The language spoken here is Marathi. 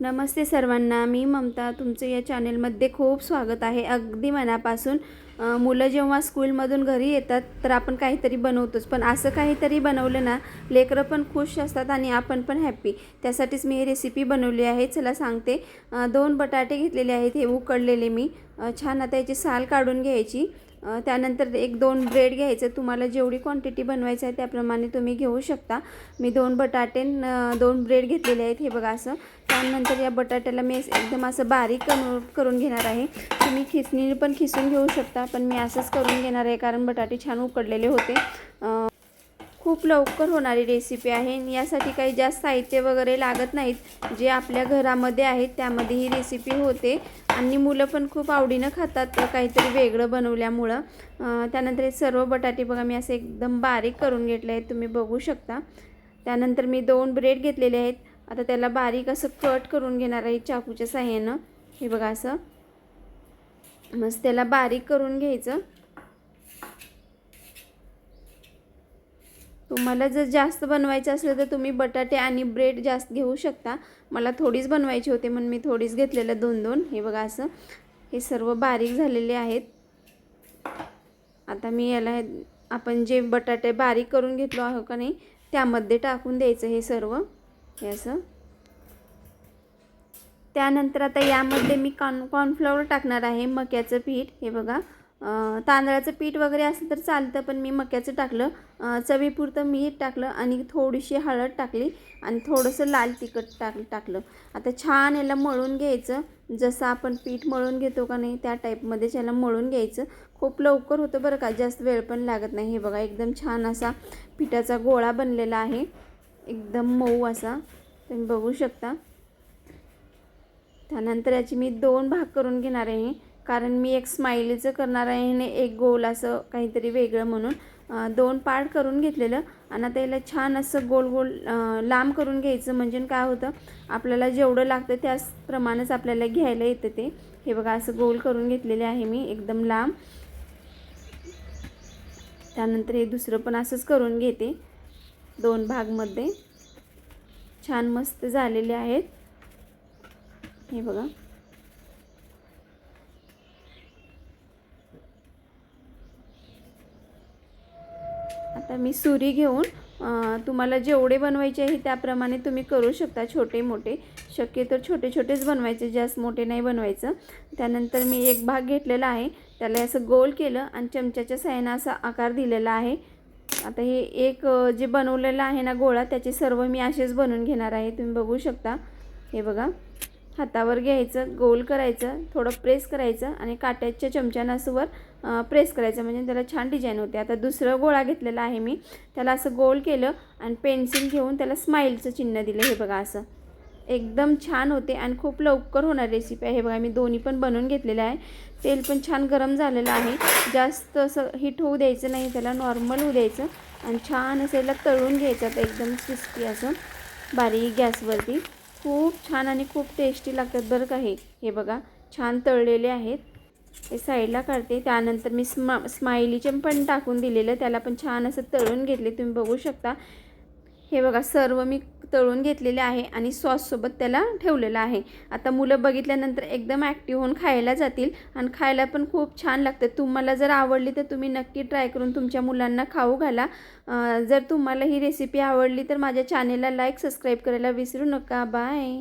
नमस्ते सर्वांना मी ममता. तुमचं या चॅनेलमध्ये खूप स्वागत आहे. अगदी मनापासून मुलं जेव्हा स्कूलमधून घरी येतात तर आपण काहीतरी बनवतोच. पण असं काहीतरी बनवलं ना लेकरं पण खुश असतात आणि आपण पण हॅप्पी त्यासाठीच मी ही रेसिपी बनवली आहे. चला सांगते. दोन बटाटे घेतलेले आहेत. हे उकडलेले मी. छान आता याची साल काढून घ्यायची. त्यानंतर एक दोन ब्रेड घ्यायचं. तुम्हाला जेवढी क्वांटिटी बनवायचं आहे त्याप्रमाणे तुम्ही घेऊ शकता. मी दोन बटाटे दोन ब्रेड घेतलेले आहेत. हे बघा असं. त्यानंतर या बटाट्याला मी एकदम असं बारीक करून करून घेणार आहे. तुम्ही खिसणीने पण खिसून घेऊ शकता पण मी असंच करून घेणार आहे कारण बटाटे छान उकडलेले होते. खूप लवकर होणारी रेसिपी आहे आणि यासाठी काही जास्त साहित्य वगैरे लागत नाहीत. जे आपल्या घरामध्ये आहेत त्यामध्ये ही रेसिपी होते. आणि मुलं पण खूप आवडीनं खातात काहीतरी वेगळं बनवल्यामुळं. त्यानंतर हे सर्व बटाटे बघा मी असे एकदम बारीक करून घेतले आहेत तुम्ही बघू शकता. त्यानंतर मी दोन ब्रेड घेतलेले आहेत. आता त्याला बारीक असं कट करून घेणार आहे चाकूच्या साह्यानं. हे बघा असं. मस्त त्याला बारीक करून घ्यायचं. तुम्हाला जर जास्त बनवायचं असलं तर तुम्ही बटाटे आणि ब्रेड जास्त घेऊ शकता. मला थोडीच बनवायची होते म्हणून मी थोडीच घेतलेलं दोन दोन. हे बघा असं. हे सर्व बारीक झालेले आहेत. आता मी याला आपण जे बटाटे बारीक करून घेतलो आहो का नाही त्यामध्ये टाकून द्यायचं हे सर्व. हे असं. त्यानंतर आता यामध्ये मी कॉर्न कॉर्नफ्लॉवर टाकणार आहे मक्याचं पीठ. हे बघा. तांदळाचं पीठ वगैरे असलं तर चालतं पण मी मक्याचं टाकलं. चवीपुरतं मीठ टाकलं आणि थोडीशी हळद टाकली आणि थोडंसं लाल तिखट टाक टाकलं. आता छान याला मळून घ्यायचं. जसं आपण पीठ मळून घेतो का नाही त्या टाईपमध्येच याला मळून घ्यायचं. खूप लवकर होतं बरं का जास्त वेळ पण लागत नाही. हे बघा एकदम छान असा पिठाचा गोळा बनलेला आहे. एकदम मऊ असा. तुम्ही बघू शकता. त्यानंतर याची मी दोन भाग करून घेणार आहे. कारण मी एक स्माइलीचं करणार आहे आणि एक गोल असं काहीतरी वेगळं म्हणून दोन पार्ट करून घेतलेलं. आणि आता याला छान असं गोल गोल लांब करून घ्यायचं. म्हणजे काय होतं आपल्याला जेवढं लागतं त्याचप्रमाणेच आपल्याला घ्यायला येतं ते. हे बघा असं गोल करून घेतलेले आहे मी एकदम लांब. त्यानंतर हे दुसरं पण असंच करून घेते दोन भागमध्ये. छान मस्त झालेले आहेत. हे बघा. आता मी सुरी घेऊन तुम्हाला जेवढे बनवायचे आहे त्याप्रमाणे तुम्ही करू शकता छोटे मोठे. शक्यतो छोटे छोटेच बनवायचे जास्त मोठे नाही बनवायचं. त्यानंतर मी एक भाग घेतलेला आहे. त्याला असं गोल केलं आणि चमच्याच्या साह्यानं असा आकार दिलेला आहे. आता हे एक जे बनवलेलं आहे ना गोळा त्याचे सर्व मी असेच बनवून घेणार आहे. तुम्ही बघू शकता. हे बघा. हातावर घ्यायचं गोल करायचं थोडं प्रेस करायचं आणि काट्याच्या चमच्यानं असं प्रेस करायचं. म्हणजे त्याला छान डिझाईन होते. आता दुसरं गोळा घेतलेला आहे मी. त्याला असं गोल केलं आणि पेन्सिल घेऊन त्याला स्माईलचं चिन्ह दिलं. हे बघा असं. एकदम छान होते आणि खूप लवकर होणार रेसिपी आहे. हे बघा मी दोन्ही पण बनवून घेतलेलं आहे. तेल पण छान गरम झालेलं आहे. जास्त असं हिट होऊ द्यायचं नाही. त्याला नॉर्मल होऊ द्यायचं आणि छान असं याला तळून घ्यायचं. आता एकदम क्रिस्पी असं. बारीक गॅसवरती. खूप छान आणि खूप टेस्टी लागतात बरं का हे. हे बघा छान तळलेले आहेत. हे साईडला काढते. त्यानंतर मी स्मा स्माइलीचे पण टाकून दिलेलं. त्याला पण छान असं तळून घेतले. तुम्ही बघू शकता. हे बघा सर्व मी तळून घेतलेले आहे आणि सॉससोबत त्याला ठेवलेलं आहे. आता मुलं बघितल्यानंतर एकदम ॲक्टिव्ह होऊन खायला जातील आणि खायला पण खूप छान लागतं. तुम्हाला जर आवडली तर तुम्ही नक्की ट्राय करून तुमच्या मुलांना खाऊ घाला. जर तुम्हाला ही रेसिपी आवडली तर माझ्या चॅनेलला लाईक सबस्क्राईब करायला विसरू नका. बाय